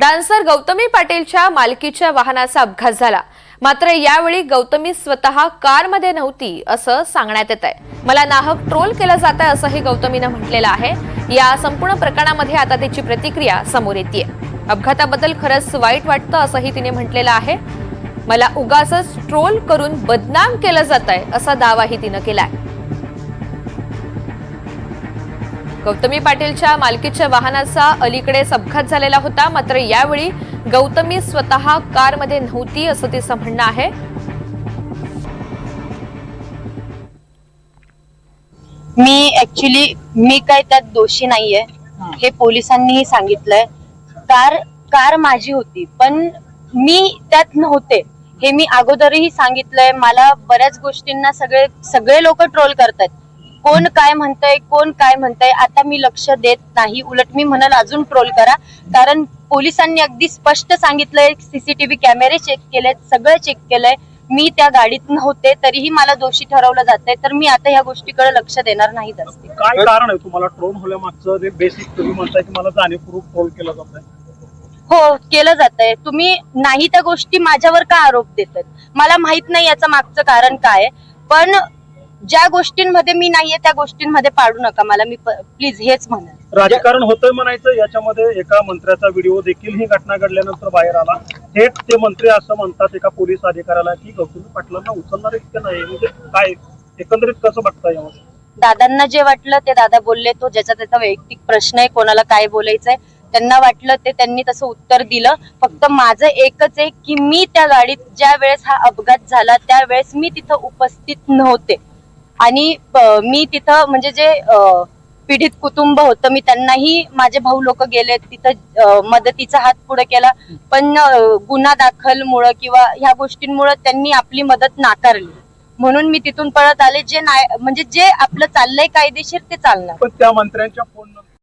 Dancer Gautami पाटीलच्या मालकीच्या वाहनाचा अपघात झाला. मात्र यावेळी गौतमी स्वतः कारमध्ये नव्हती असं सांगण्यात येत आहे. मला नाहक ट्रोल केलं जात आहे असंही गौतमीनं म्हटलेलं आहे. या संपूर्ण प्रकरणामध्ये आता तिची प्रतिक्रिया समोर येते अपघाताबद्दल खरंच वाईट वाटतं असंही तिने म्हटलेलं आहे. मला उगाच ट्रोल करून बदनाम केलं जात आहे असा दावाही तिनं केला आहे गौतमी पाटीलच्या मालकीच्या वाहनाचा अलीकडेच अपघात झालेला होता. मात्र यावेळी गौतमी स्वतः कारमध्ये नव्हती असं तिचं म्हणणं आहे. मी ऍक्च्युली मी काय त्यात दोषी नाहीये. हे. पोलिसांनीही सांगितलंय. कार कार माझी होती पण मी त्यात नव्हते. हे मी अगोदरही सांगितलंय. मला बऱ्याच गोष्टींना सगळे सगळे लोक ट्रोल करतात कोण काय म्हणतंय कोण काय म्हणतंय आता मी लक्ष देत नाही. उलट मी म्हणाल अजून ट्रोल करा. कारण पोलिसांनी अगदी स्पष्ट सांगितलंय सीसीटीव्ही कॅमेरे चेक केलेत सगळं चेक केलंय. मी त्या गाडीत नव्हते तरीही मला दोषी ठरवलं जातंय तर मी आता ह्या गोष्टीकडे लक्ष देणार नाही जास्त काय कारण आहे तुम्हाला? ट्रोल होण्यामागचं जे बेसिक तुम्ही म्हणताय की मला जाणीवपूर्वक ट्रोल केला जात आहे. हो केलं जात आहे. तुम्ही नाही त्या गोष्टी माझ्यावर का आरोप देतात मला माहीत नाही याचं मागचं कारण काय आहे. पण ज्या गोष्टींमध्ये मी नाहीये त्या गोष्टींमध्ये पाडू नका मला. मी प्लीज हेच म्हणेन राजकारण होतंय म्हणायचं याच्यामध्ये एका मंत्र्याचा व्हिडिओ देखील ही घटना घडल्यानंतर बाहेर आला. थेट ते मंत्री असं म्हणतात एका पोलीस अधिकाऱ्याला की गौतमी पाटलांना उचलणार इतकं नाही म्हणजे काय? एकंदरीत कसं बघता यावर? दादांना जे वाटलं ते दादा बोलले तो ज्याचा त्याचा वैयक्तिक प्रश्न आहे कोणाला काय बोलायचंय. त्यांना वाटलं ते त्यांनी तसं उत्तर दिलं. फक्त माझं एकच आहे की मी त्या गाडीत ज्या वेळेस हा अपघात झाला त्यावेळेस मी तिथं उपस्थित नव्हते. आणि मी तिथं म्हणजे जे पीडित कुटुंब होतं मी त्यांनाही माझे भाऊ लोक गेले तिथं मदतीचा हात पुढे केला. पण गुन्हा दाखल मुळे किंवा ह्या गोष्टींमुळे त्यांनी आपली मदत नाकारली. म्हणून मी तिथून पळत आले. जे नाही म्हणजे जे आपलं चाललंय कायदेशीर ते चालणार. पण त्या मंत्र्यांच्या फोन